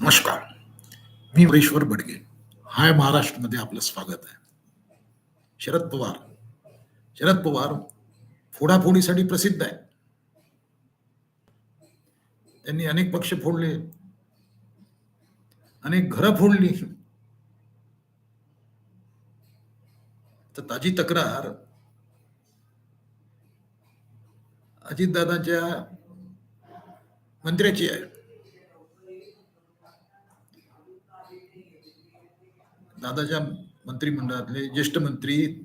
नमस्कार. मी वरेश्वर बडगे. हाय महाराष्ट्रमध्ये आपलं स्वागत आहे. शरद पवार. शरद पवार फोडाफोडीसाठी प्रसिद्ध आहे त्यांनी अनेक पक्ष फोडले. अनेक घरं फोडली. तर ताजी तक्रार अजितदादाच्या मंत्र्याची आहे. दादाच्या मंत्रिमंडळातले ज्येष्ठ मंत्री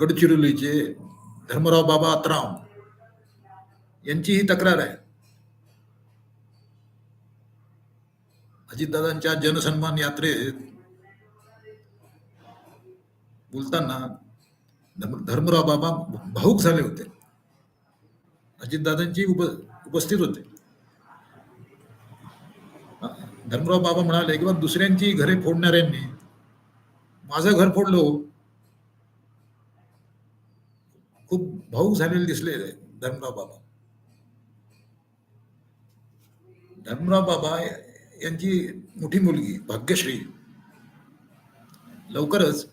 गडचिरोलीचे धर्मराव बाबा आत्राम यांची ही तक्रार आहे. अजितदादांच्या जनसन्मान यात्रेत बोलताना धर्म- धर्मराव बाबा भाऊक झाले होते. अजितदादांची उप उपस्थित होते. धर्मराव बाबा म्हणाले किंवा दुसऱ्यांची घरे फोडणाऱ्यांनी माझं घर फोडलो. खूप भाऊक झालेले दिसले धर्मराव बाबा. धर्मराव बाबा यांची मोठी मुलगी भाग्यश्री. लवकरच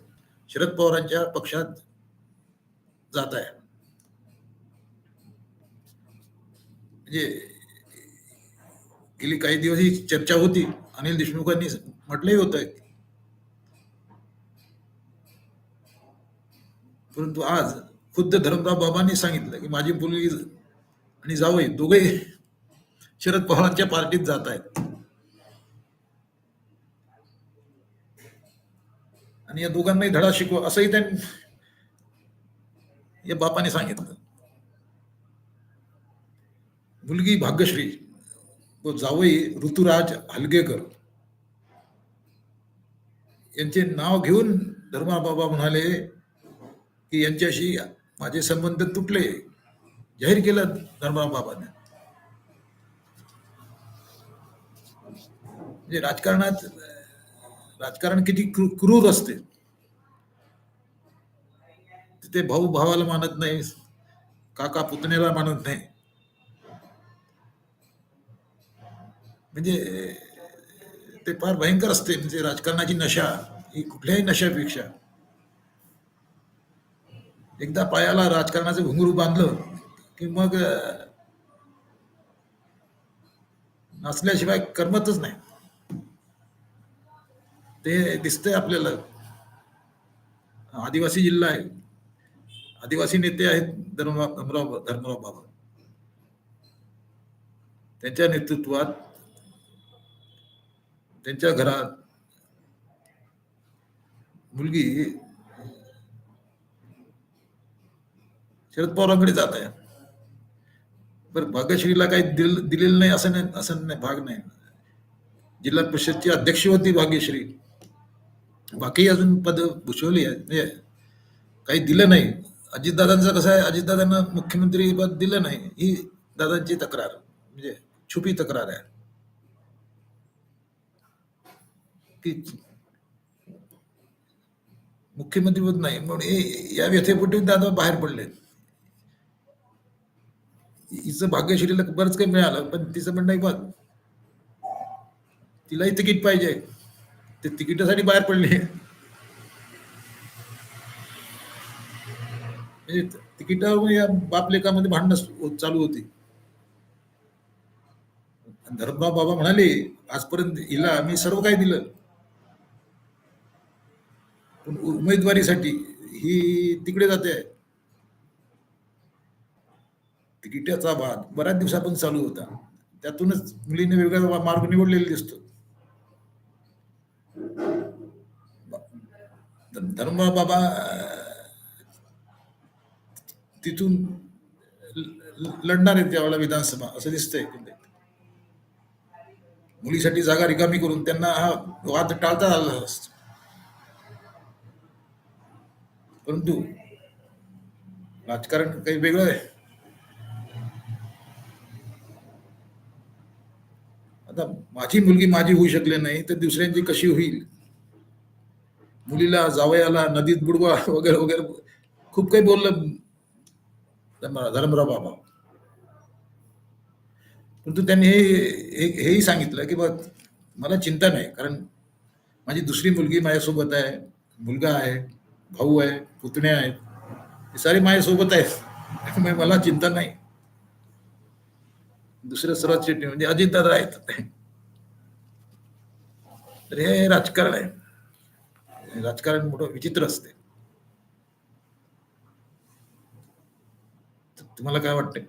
शरद पवारांच्या पक्षात जात आहे. म्हणजे गेली काही दिवस ही चर्चा होती. अनिल देशमुखांनी म्हटलंही होतं परंतु आज खुद्द धर्मराव बाबांनी सांगितलं की माझी मुलगी आणि जावई दोघे शरद पवारांच्या पार्टीत जात आहेत. आणि या दोघांनाही धडा शिकवा असंही त्यांनी या बापाने सांगितलं. मुलगी भाग्यश्री व जावई ऋतुराज हलगेकर. यांचे नाव घेऊन धर्माबाबा म्हणाले की यांच्याशी माझे संबंध तुटले. जाहीर केलं धर्माबाबाने म्हणजे राजकारणात राजकारण किती क्रू- क्रूर असते. तिथे भाऊ भावाला मानत नाही काका पुतण्याला मानत नाही. म्हणजे ते फार भयंकर असते. म्हणजे राजकारणाची नशा ही कुठल्याही नशापेक्षा. एकदा पायाला राजकारणाचं घुंगरू बांधलं की मग नसल्याशिवाय करमतच नाही. ते दिसतंय आपल्याला. आदिवासी जिल्हा आहे. आदिवासी नेते आहेत धर्मराव धर्मराव बाबा. त्यांच्या नेतृत्वात त्यांच्या घरात मुलगी शरद पवारांकडे जात आहे. बरं भाग्यश्रीला काही दिल दिलेलं नाही असं नाही असं नाही भाग नाही. जिल्हा परिषदची अध्यक्ष होती भाग्यश्री. बाकी अजून पद भूषवली आहेत म्हणजे काही दिलं नाही. अजितदादांचं कसं आहे अजितदादांना मुख्यमंत्री पद दिलं नाही. ही दादांची तक्रार म्हणजे छुपी तक्रार आहे. की मुख्यमंत्री होत नाही म्हणून हे या व्यथेपोटी दादा बाहेर पडले हिचं भाग्यश्रीला बरंच काही मिळालं पण तिचं म्हणणं नाही बघ. तिलाही तिकीट पाहिजे. ते तिकिटासाठी बाहेर पडले. म्हणजे तिकिटावर या बापलेखामध्ये भांडणं चालू होती. धर्मबा बाबा म्हणाले आजपर्यंत हिला मी सर्व काही दिलं. पण उमेदवारीसाठी ही तिकडे जाते. तिकिटाचा वाद बऱ्याच दिवसापासून चालू होता. त्यातूनच मुलीने वेगळा मार्ग निवडलेला दिसतो. धर्म बाबा तिथून ल- लढणार आहेत त्यावेळेला विधानसभा असं दिसतंय मुलीसाठी जागा रिकामी करून त्यांना हा वाद टाळता आला असतो. परंतु राजकारण काही वेगळं आहे. आता माझी मुलगी माझी होऊ शकली नाही तर दुसऱ्यांची कशी होईल? मुलीला जावयाला नदीत बुडवा वगैरे वगैरे खूप काही बोललं. धर्म- धर्मराव बाबा. परंतु त्यांनी हे हे- हेही सांगितलं की बघ मला चिंता नाही कारण माझी दुसरी मुलगी माझ्यासोबत आहे मुलगा आहे. भाऊ आहे पुतण्या आहेत हे सारे माझ्यासोबत आहेत. त्यामुळे मला चिंता नाही. दुसरं सर्वात चिठ्ठी म्हणजे अजितदादा आहेत. तर हे राजकारण आहे. राजकारण मोठं विचित्र असते. तुम्हाला काय वाटतंय?